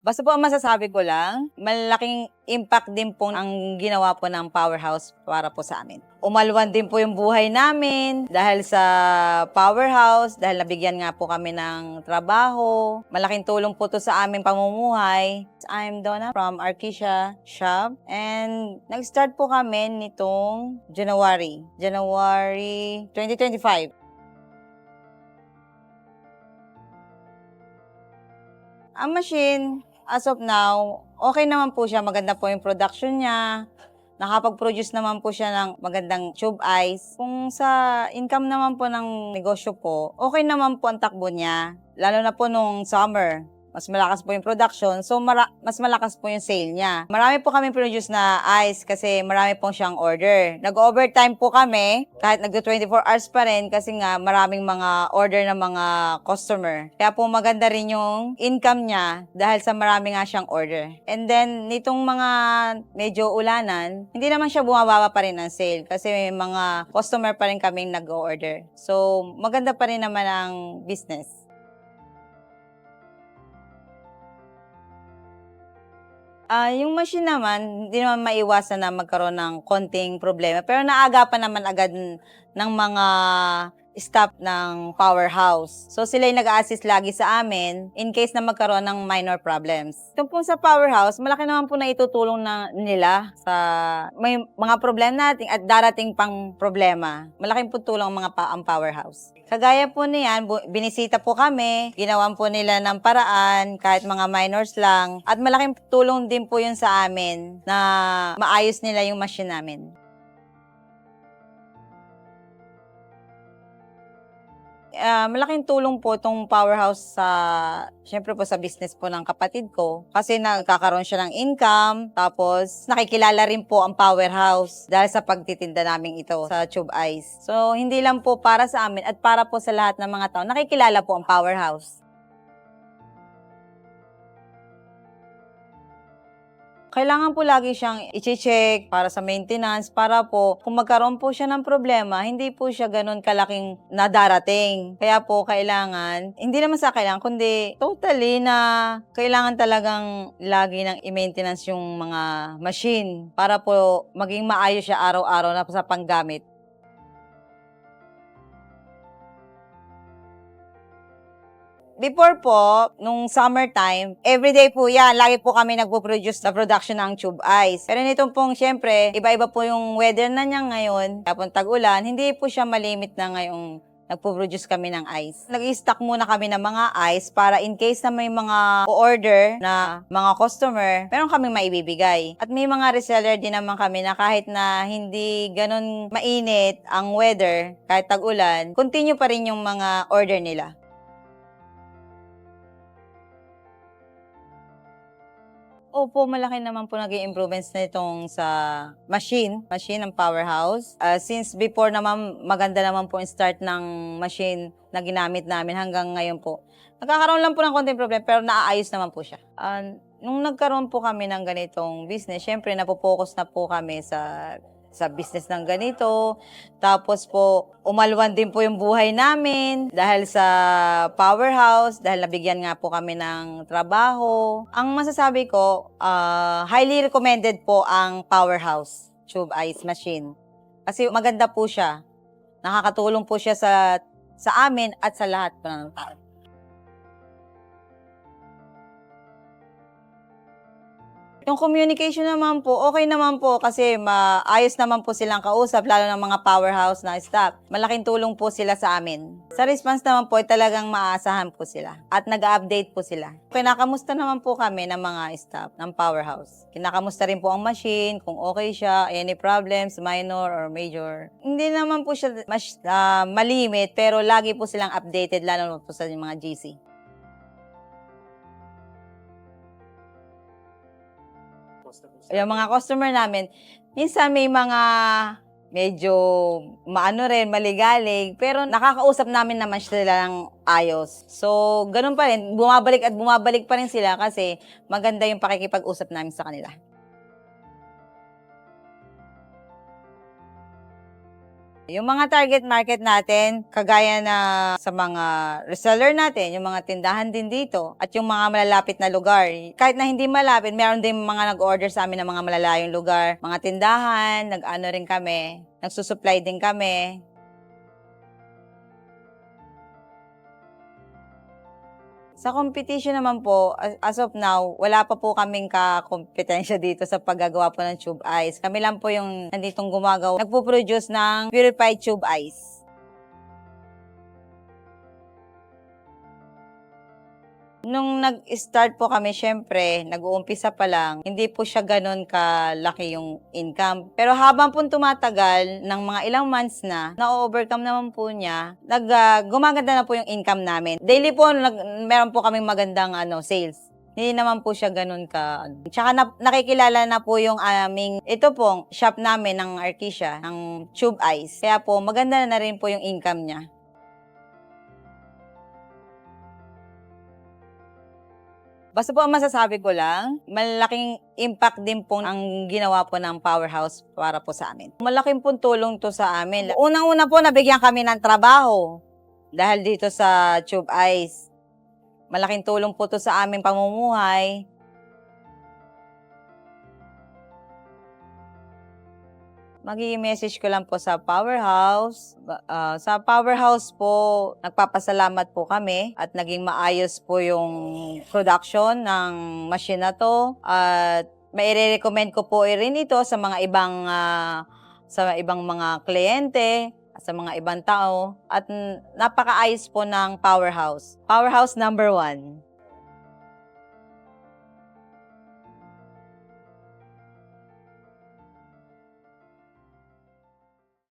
Basta po ang masasabi ko lang, malaking impact din po ang ginawa po ng powerhouse para po sa amin. Umalwan din po yung buhay namin dahil sa powerhouse, dahil nabigyan nga po kami ng trabaho. Malaking tulong po to sa aming pamumuhay. I'm Donna from Arkesia Shop and nag-start po kami nitong January, January 2025. Ang machine, as of now, okay naman po siya. Maganda po yung production niya. Nakapag-produce naman po siya ng magandang tube ice. Kung sa income naman po ng negosyo po, okay naman po ang takbo niya. Lalo na po nung summer. Mas malakas po yung production, so mara- mas malakas po yung sale niya. Marami po kami produce na ice kasi marami po siyang order. Nag-overtime po kami, kahit nag-24 hours pa rin kasi nga maraming mga order ng mga customer. Kaya po maganda rin yung income niya dahil sa marami nga siyang order. And then, nitong mga medyo ulanan, hindi naman siya bumababa pa rin ang sale kasi may mga customer pa rin kaming nag-order. So, maganda pa rin naman ang business. Ah, yung machine naman, hindi naman maiwasan na magkaroon ng konting problema. Pero naagapan naman agad ng mga staff ng powerhouse. So sila yung nag-assist lagi sa amin in case na magkaroon ng minor problems. Ito po sa powerhouse, malaki naman po na itutulong na nila sa may mga problema natin at darating pang problema. Malaking po tulong mga pa ang powerhouse. Kagaya po niyan, binisita po kami, ginawan po nila ng paraan, kahit mga minors lang. At malaking tulong din po yun sa amin na maayos nila yung machine namin. Ah, malaking tulong po itong powerhouse sa, syempre po sa business po ng kapatid ko. Kasi nagkakaroon siya ng income, tapos nakikilala rin po ang powerhouse dahil sa pagtitinda namin ito sa Tube Ice. So, hindi lang po para sa amin at para po sa lahat ng mga tao, nakikilala po ang powerhouse. Kailangan po lagi siyang i-check para sa maintenance, para po kung magkaroon po siya ng problema, hindi po siya ganun kalaking nadarating. Kaya po kailangan, hindi naman sa kailangan, kundi totally na kailangan talagang lagi ng i-maintenance yung mga machine para po maging maayos siya araw-araw na sa panggamit. Before po, nung summertime, everyday po yan, lagi po kami nagpo-produce sa production ng tube ice. Pero nitong pong, syempre, iba-iba po yung weather na niya ngayon, tapos tag-ulan, hindi po siya malimit na ngayong nagpo-produce kami ng ice. Nag-stock muna kami ng mga ice para in case na may mga order na mga customer, meron kaming maibibigay. At may mga reseller din naman kami na kahit na hindi ganun mainit ang weather, kahit tag-ulan, continue pa rin yung mga order nila. Opo, malaki naman po naging improvements na itong sa machine, machine ng powerhouse. Ah, since before naman, maganda naman po yung start ng machine na ginamit namin hanggang ngayon po. Nagkakaroon lang po ng konting problem pero naaayos naman po siya. Ah, nung nagkaroon po kami ng ganitong business, syempre napopokus na po kami sa sa business ng ganito. Tapos po, umalwan din po yung buhay namin dahil sa powerhouse, dahil nabigyan nga po kami ng trabaho. Ang masasabi ko, ah, highly recommended po ang powerhouse tube ice machine. Kasi maganda po siya. Nakakatulong po siya sa sa amin at sa lahat ng tao. Yung communication naman po, okay naman po kasi maayos naman po silang kausap, lalo ng mga powerhouse na staff. Malaking tulong po sila sa amin. Sa response naman po, talagang maaasahan po sila at nag-update po sila. Kinakamusta naman po kami ng mga staff ng powerhouse. Kinakamusta rin po ang machine, kung okay siya, any problems, minor or major. Hindi naman po siya mas, ah, malimit, pero lagi po silang updated, lalo po sa mga GC. Yung mga customer namin, minsan may mga medyo maano rin, maligalig, pero nakakausap namin naman sila ng ayos. So, ganun pa rin, bumabalik at bumabalik pa rin sila kasi maganda yung pakikipag-usap namin sa kanila. Yung mga target market natin, kagaya na sa mga reseller natin, yung mga tindahan din dito, at yung mga malalapit na lugar. Kahit na hindi malapit, meron din mga nag-order sa amin ng mga malalayong lugar. Mga tindahan, nag-ano rin kami, nagsusupply din kami. Sa competition naman po, as- of now, wala pa po kaming kakompetensya dito sa paggagawa po ng tube ice. Kami lang po yung nanditong gumagawa, nagpo-produce ng purified tube ice. Nung nag-start po kami, syempre, nag-uumpisa pa lang, hindi po siya ganun kalaki yung income. Pero habang po tumatagal, ng mga ilang months na, na-overcome naman po niya, nag, ah, gumaganda na po yung income namin. Daily po, nag, meron po kaming magandang ano, sales. Hindi naman po siya ganun ka. Tsaka na, nakikilala na po yung aming, ito pong shop namin ng Arkesia, ng Tube Ice. Kaya po, maganda na rin po yung income niya. Basta po ang masasabi ko lang, malaking impact din po ang ginawa po ng powerhouse para po sa amin. Malaking po tulong to sa amin. Unang-una po, nabigyan kami ng trabaho dahil dito sa Tube Ice. Malaking tulong po to sa aming pamumuhay. Magiging message ko lang po sa Powerhouse. Ah, sa Powerhouse po, nagpapasalamat po kami at naging maayos po yung production ng machine na to. At maire-recommend ko po rin ito sa mga ibang ah, sa ibang mga kliyente, sa mga ibang tao. At napakaayos po ng Powerhouse. Powerhouse number one.